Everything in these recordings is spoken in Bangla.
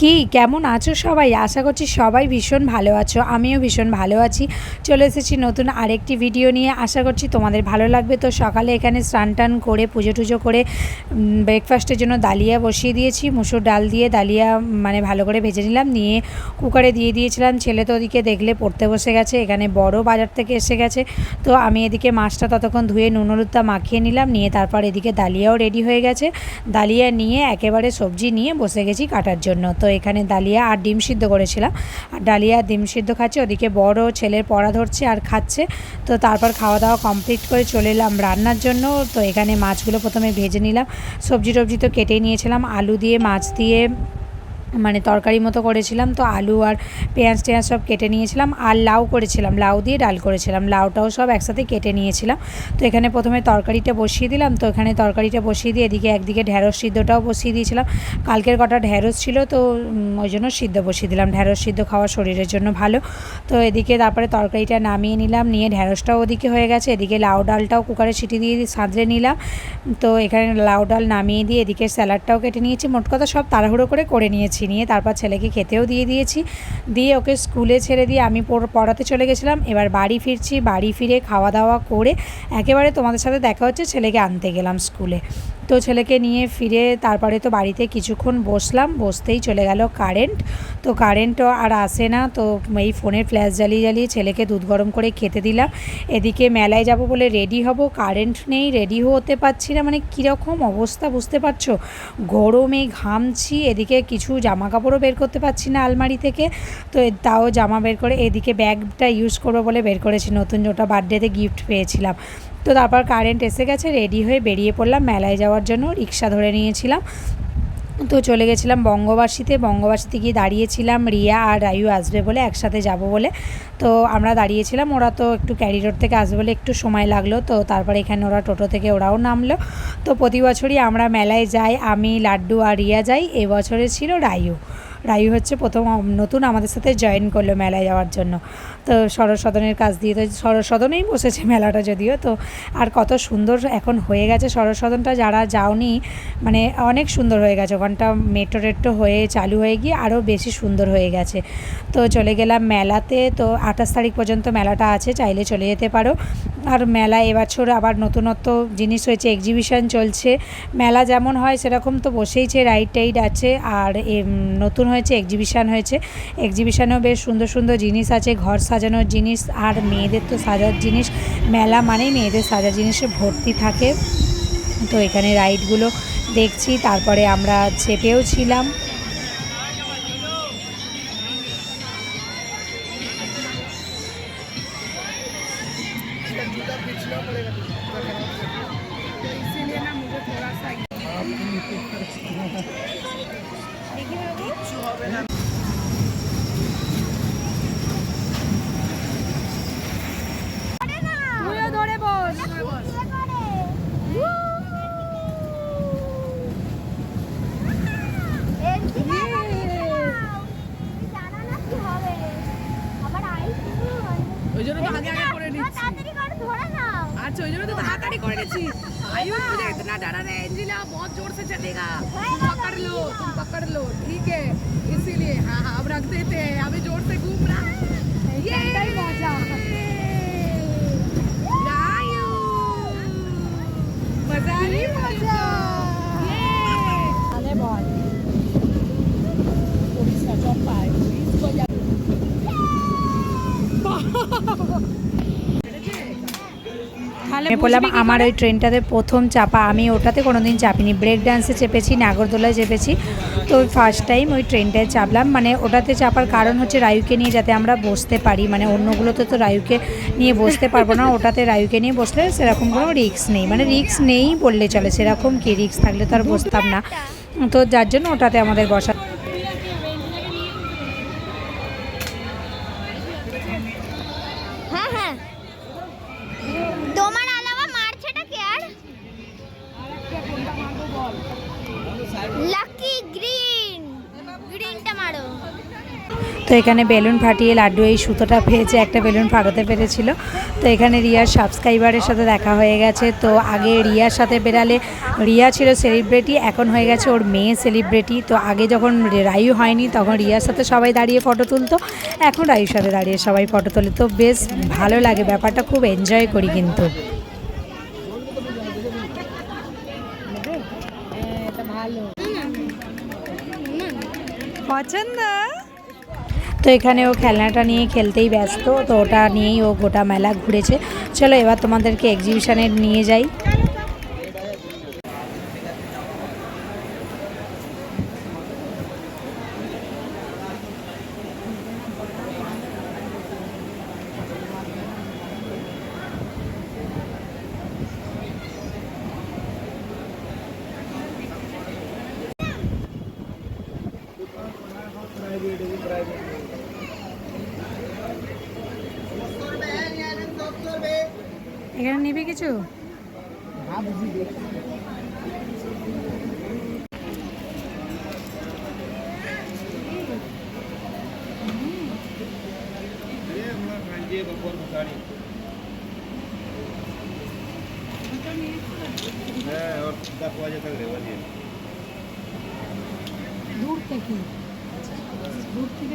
কি? কেমন আছো সবাই? আশা করছি সবাই ভীষণ ভালো আছো। আমিও ভীষণ ভালো আছি। চলে এসেছি নতুন আরেকটি ভিডিও নিয়ে। আশা করছি তোমাদের ভালো লাগবে। তো সকালে এখানে স্নান টান করে, পুজো টুজো করে ব্রেকফাস্টের জন্য ডালিয়া বসিয়ে দিয়েছি। মুসুর ডাল দিয়ে ডালিয়া মানে ভালো করে ভেজে নিলাম। নিয়ে কুকারে দিয়ে দিয়েছিলাম। ছেলে তো ওদিকে দেখলে পড়তে বসে গেছে। এখানে বড় বাজার থেকে এসে গেছে। তো আমি এদিকে মাছটা ততক্ষণ ধুয়ে নুন হলুদটা মাখিয়ে নিলাম। নিয়ে তারপর এদিকে ডালিয়াও রেডি হয়ে গেছে। ডালিয়া নিয়ে একেবারে সবজি নিয়ে বসে গেছি কাটার জন্য। তো এখানে ডালিয়া আর ডিম সিদ্ধ করেছিলাম। আর ডালিয়া ডিম সিদ্ধ খাচ্ছে, ওদিকে বড় ছেলের পড়া ধরছে আর খাচ্ছে। তো তারপর খাওয়া দাওয়া কমপ্লিট করে চলে এলাম রান্নার জন্য। তো এখানে মাছগুলো প্রথমে ভেজে নিলাম। সবজি টবজি তো কেটে নিয়েছিলাম। আলু দিয়ে, মাছ দিয়ে মানে তরকারি মতো করেছিলাম, তো আলু আর পেঁয়াজ টেঁয়াজ সব কেটে নিয়েছিলাম আর লাউ করেছিলাম, লাউ দিয়ে ডাল করেছিলাম, লাউটাও সব একসাথে কেটে নিয়েছিলাম। তো এখানে প্রথমে তরকারিটা বসিয়ে দিলাম, তো এখানে তরকারিটা বসিয়ে দিয়ে এদিকে একদিকে ঢ্যাঁড়স সিদ্ধটাও বসিয়ে দিয়েছিলাম। কালকের কটা ঢ্যাঁড়স ছিল, তো ওই জন্য সিদ্ধ বসিয়ে দিলাম। ঢ্যাঁড়স সিদ্ধ খাওয়া শরীরের জন্য ভালো। তো এদিকে তারপরে তরকারিটা নামিয়ে নিলাম, নিয়ে ঢ্যাঁড়সটাও ওদিকে হয়ে গেছে। এদিকে লাউ ডালটাও কুকারে সিটি দিয়ে সাঁতরে নিলাম। তো এখানে লাউ ডাল নামিয়ে দিয়ে এদিকে স্যালাডটাও কেটে নিয়েছি। মোট কথা সব তাড়াহুড়ো করে করে নিয়েছি। নিয়ে তারপর ছেলেকে খেতেও দিয়ে দিয়েছি। দিয়ে ওকে স্কুলে ছেড়ে দিয়ে আমি পড়- পড়াতে চলে গেছিলাম। এবার বাড়ি ফিরছি, বাড়ি ফিরে খাওয়া দাওয়া করে একেবারে তোমাদের সাথে দেখা হচ্ছে ছেলেকে আনতে গেলাম স্কুলে। তো ছেলেকে নিয়ে ফিরে তারপরে তো বাড়িতে কিছুক্ষণ বসলাম, বসতেই চলে গেল কারেন্ট। তো কারেন্টও আর আসে না, তো এই ফোনের ফ্ল্যাশ জ্বালিয়ে জ্বালিয়ে ছেলেকে দুধ গরম করে খেতে দিলাম। এদিকে মেলায় যাব বলে রেডি হব, কারেন্ট নেই, রেডি হতে পারছি না। মানে কীরকম অবস্থা বুঝতে পারছ? গরমে ঘামছি, এদিকে কিছু জামা কাপড়ও বের করতে পারছি না আলমারি থেকে। তো তাও জামা বের করে, এদিকে ব্যাগটা ইউজ করব বলে বের করেছি। নতুন ওটা বার্থডেতে গিফট পেয়েছিলাম। তো তারপর কারেন্ট এসে গেছে রেডি হয়ে বেরিয়ে পড়লাম, মেলায় যাওয়ার জন্য রিক্সা ধরে নিয়েছিলাম। তো চলে গেছিলাম বঙ্গবাসীতে বঙ্গবাসীতে গিয়ে দাঁড়িয়েছিলাম রিয়া আর রায়ু আসবে বলে, একসাথে যাব বলে। তো আমরা দাঁড়িয়েছিলাম, ওরা তো একটু ক্যারি রোড থেকে আসবে বলে একটু সময় লাগল, তো তারপরে এখানে ওরা টোটো থেকে ওরাও নামলো। তো প্রতি বছরই আমরা মেলায় যাই, আমি, লাড্ডু আর রিয়া যাই, এবছরে ছিল রায়ু। রায়ু হচ্ছে প্রথম নতুন আমাদের সাথে জয়েন করল মেলায় যাওয়ার জন্য। তো সরস্বদনের কাজ দিয়ে, তো সরস্বদনেই বসেছে মেলাটা যদিও, তো আর কত সুন্দর এখন হয়ে গেছে। সরস্বদনটা যারা যাওনি মানে অনেক সুন্দর হয়ে গেছে। ওখানটা মেট্রো টেট্রো হয়ে চালু হয়ে গিয়ে আরও বেশি সুন্দর হয়ে গেছে। তো চলে গেলাম মেলাতে, তো আঠাশ তারিখ পর্যন্ত মেলাটা আছে, চাইলে চলে যেতে পারো। আর মেলা এবছর আবার নতুনত্ব জিনিস হয়েছে এক্সিবিশন চলছে। মেলা যেমন হয়, সেরকম তো বসেইছে রাইড টাইড আছে। আর নতুন হয়েছে এক্সিবিশান হয়েছে। এক্সিবিশানেও বেশ সুন্দর সুন্দর জিনিস আছে, ঘর সাজানোর জিনিস আর মেয়েদের তো সাজার জিনিস। মেলা মানেই মেয়েদের সাজার জিনিসে ভর্তি থাকে। তো এখানে রাইডগুলো দেখছি, তারপরে আমরা চেপেও ছিলাম। তুইও ধরে বস ওই জন্য তো আগে আগে করে নিচ্ছি। अच्छा ওই জন্য তো তাড়াতাড়ি করে নিচ্ছি आयुष मुझे इतना डरा रहा है एंजिला बहुत जोर से चलेगा तुम पकड़ लो तुम पकड़ लो ठीक है इसीलिए हाँ हाँ अब रख देते हैं अभी जोर से घूम रहा है ये মজা आयु मजा आ रही मजा তাহলে বল আমি বললাম আমার ওই ট্রেনটাতে প্রথম চাপা আমি ওটাতে কোনো দিন চাপিনি। ব্রেক ডান্সে চেপেছি নাগরদোলায় চেপেছি। তো ফার্স্ট টাইম ওই ট্রেনটায় চাপলাম। মানে ওটাতে চাপার কারণ হচ্ছে রায়ুকে নিয়ে যাতে আমরা বসতে পারি। মানে অন্যগুলোতে তো রায়ুকে নিয়ে বসতে পারব না। ওটাতে রায়ুকে নিয়ে বসলে সেরকম কোনো রিস্ক নেই। মানে রিস্ক নেই বললে চলে। সেরকম কি রিস্ক থাকলে তো আর বসতাম না। তো যার জন্য ওটাতে আমাদের বসা তো এখানে বেলুন ফাটিয়ে লাড্ডু এই সুতোটা পেয়েছে একটা বেলুন ফাটাতে পেরেছিল। তো এখানে রিয়ার সাবস্ক্রাইবারের সাথে দেখা হয়ে গেছে। তো আগে রিয়ার সাথে বেরালে রিয়া ছিল সেলিব্রিটি এখন হয়ে গেছে ওর মেয়ে সেলিব্রিটি। তো আগে যখন রায়ু হয়নি তখন রিয়ার সাথে সবাই দাঁড়িয়ে ফটো তুলতো। এখন রায়ুর সাথে দাঁড়িয়ে সবাই ফটো তোলে। তো বেশ ভালো লাগে ব্যাপারটা খুব এনজয় করি কিন্তু। পছন্দ? তো এখানে ও খেলনাটা নিয়ে খেলতেই ব্যস্ত, তো ওটা নিয়েই ও গোটা মেলা ঘুরেছে। চলো এবার তোমাদেরকে এক্সিবিশানে নিয়ে যাই। এখানে নিবি কিছু? দূর থেকে। দূর থেকে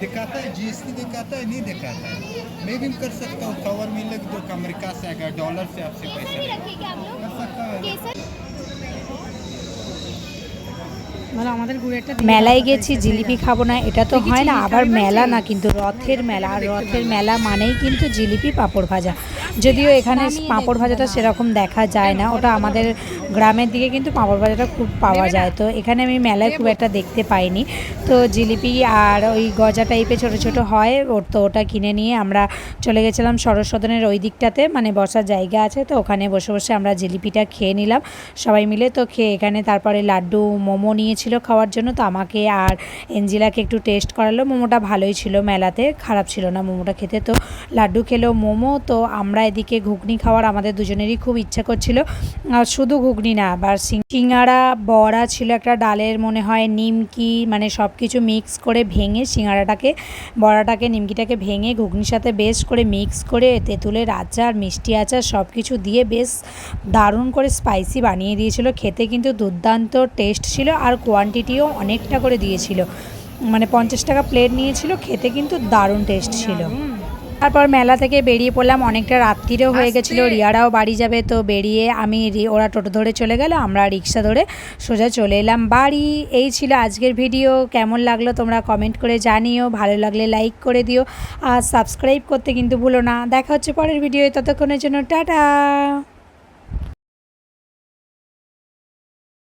दिखाता है जीएसटी दिखाता है नहीं दिखाता है मैं भी कर सकता हूँ कवर मिले जो अमेरिका से आएगा डॉलर से आपसे पैसा लेगा रखिए क्या आप लोग कर सकता है केसर মেলায় গেছি জিলিপি খাবো না এটা তো হয় না আবার মেলা না কিন্তু রথের মেলা আর রথের মেলা মানেই কিন্তু জিলিপি পাঁপড় ভাজা যদিও এখানে পাঁপড় ভাজাটা সেরকম দেখা যায় না। ওটা আমাদের গ্রামের দিকে কিন্তু পাঁপড় ভাজাটা খুব পাওয়া যায়। তো এখানে আমি মেলায় খুব একটা দেখতে পাইনি। তো জিলিপি আর ওই গজা টাইপের ছোট ছোট হয়, ওর তো ওটা কিনে নিয়ে আমরা চলে গেছিলাম সরস্বদনের ওই দিকটাতে মানে বসার জায়গা আছে। তো ওখানে বসে বসে আমরা জিলিপিটা খেয়ে নিলাম সবাই মিলে। তো খেয়ে এখানে তারপরে লাড্ডু, মোমো নিয়েছিল খাওয়ার জন্য। তো আমাকে আর এঞ্জিলাকে একটু টেস্ট করালো। মোমোটা ভালোই ছিল মেলাতে, খারাপ ছিল না মোমোটা খেতে। তো লাড্ডু খেলো মোমো। তো আমরা এদিকে ঘুগনি খাওয়ার আমাদের দুজনেরই খুব ইচ্ছা করছিল। আর শুধু ঘুগনি না, আবার সিং- সিঙ্গাড়া, বড়া ছিল একটা ডালের মনে হয় নিমকি মানে সব কিছু মিক্স করে ভেঙে সিঙ্গাড়াটাকে, বড়াটাকে, নিমকিটাকে ভেঙে ঘুগনির সাথে বেশ করে মিক্স করে তেঁতুলের আচার, মিষ্টি আচার সব কিছু দিয়ে বেশ দারুণ করে স্পাইসি বানিয়ে দিয়েছিল। খেতে কিন্তু দুর্দান্ত টেস্ট ছিল আর কোয়ান্টিটিও অনেকটা করে দিয়েছিল। মানে পঞ্চাশ টাকা প্লেট নিয়েছিল, খেতে কিন্তু দারুণ টেস্ট ছিল। তারপর মেলা থেকে বেরিয়ে পড়লাম। অনেকটা রাত্রিরও হয়ে গেছিল রিয়ারাও বাড়ি যাবে। তো বেরিয়ে আমি রি- ওরা টোটো ধরে চলে গেল আমরা রিক্সা ধরে সোজা চলে এলাম। বাড়ি এই ছিল আজকের ভিডিও। কেমন লাগল তোমরা কমেন্ট করে জানিও। ভালো লাগলে লাইক করে দিও। আর সাবস্ক্রাইব করতে কিন্তু ভুলো না। দেখা হচ্ছে পরের ভিডিও ততক্ষণের জন্য টাটা।